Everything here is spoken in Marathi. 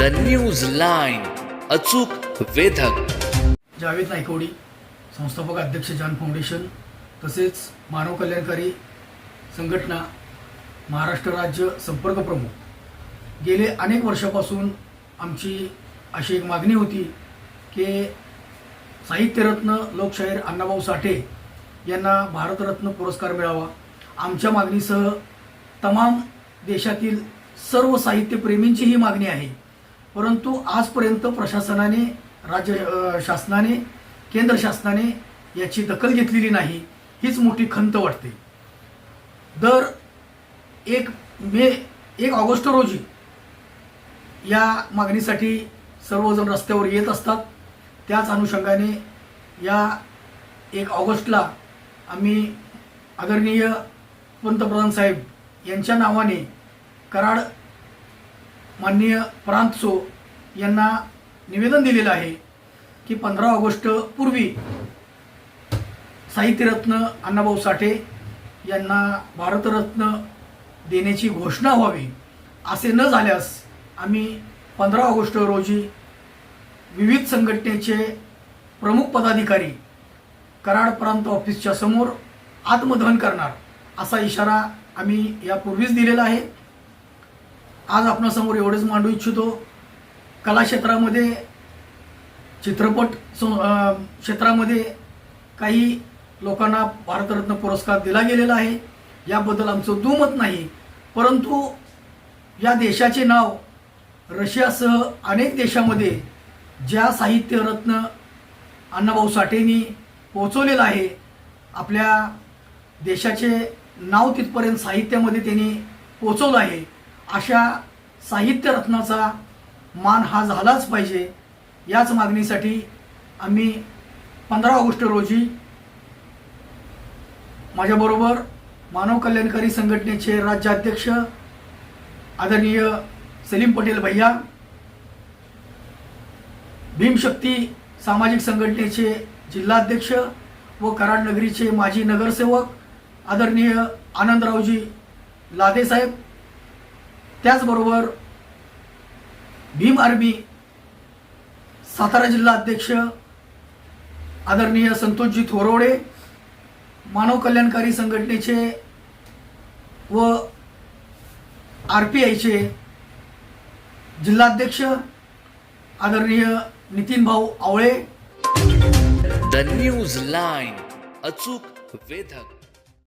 द न्यूज लाईन अचूक वेधक. जावेद नायकोडी संस्थापक अध्यक्ष जॉन फाउंडेशन तसेच मानव कल्याणकारी संघटना महाराष्ट्र राज्य संपर्क प्रमुख. गेले अनेक वर्षापासून आमची अशी एक मागणी होती की साहित्यरत्न लोकशाहीर अण्णाभाऊ साठे यांना भारतरत्न पुरस्कार मिळावा. आमच्या मागणीसह तमाम देशातील सर्व साहित्यप्रेमींची ही मागणी आहे. परंतु आजपर्यंत प्रशासनाने राज्य शासनाने केंद्र शासनाने याची दखल घेतलेली नाही हीच मोठी खंत वाटते. दर एक मे एक ऑगस्ट रोजी या मागणीसाठी सर्वजण रस्त्यावर येत असतात. त्याच अनुषंगाने या एक ऑगस्टला आम्ही आदरणीय पंतप्रधान साहेब यांच्या नावाने कराड माननीय प्रांतसो यांना निवेदन दिलेलं आहे की पंधरा ऑगस्ट पूर्वी साहित्यरत्न अण्णाभाऊ साठे यांना भारतरत्न देण्याची घोषणा व्हावी असे न झाल्यास आम्ही पंधरा ऑगस्ट रोजी विविध संघटनेचे प्रमुख पदाधिकारी कराड प्रांत ऑफिसच्या समोर आत्मदहन करणार असा इशारा आम्ही यापूर्वीच दिलेला आहे. आज आपणासमोर एवढेच मांडू इच्छितो. कला क्षेत्रामध्ये चित्रपट सं- क्षेत्रामध्ये काही लोकांना भारतरत्न पुरस्कार दिला गेलेला आहे. याबद्दल आमचं दुमत नाही. परंतु या देशाचे नाव रशियासह अनेक देशामध्ये ज्या साहित्यरत्न अण्णाभाऊ साठेंनी पोचवलेलं आहे आपल्या देशाचे नाव तिथपर्यंत साहित्यामध्ये त्यांनी पोचवलं आहे. अशा साहित्यरत्नाचा मान हा झालाच पाहिजे. याच मागणीसाठी आम्ही पंधरा ऑगस्ट रोजी माझ्याबरोबर मानव कल्याणकारी संघटनेचे राज्याध्यक्ष आदरणीय सलीम पटेल भैया भीमशक्ती सामाजिक संघटनेचे जिल्हाध्यक्ष व कराड नगरीचे माजी नगरसेवक आदरणीय आनंदरावजी लादेसाहेब त्याचबरोबर भीम आर्मी सातारा जिल्हा अध्यक्ष आदरणीय संतोषजी थोरवडे मानव कल्याणकारी संघटनेचे व आर पी आयचे जिल्हाध्यक्ष आदरणीय नितीन भाऊ आवळे. द न्यूज लाईन अचूक वेधक.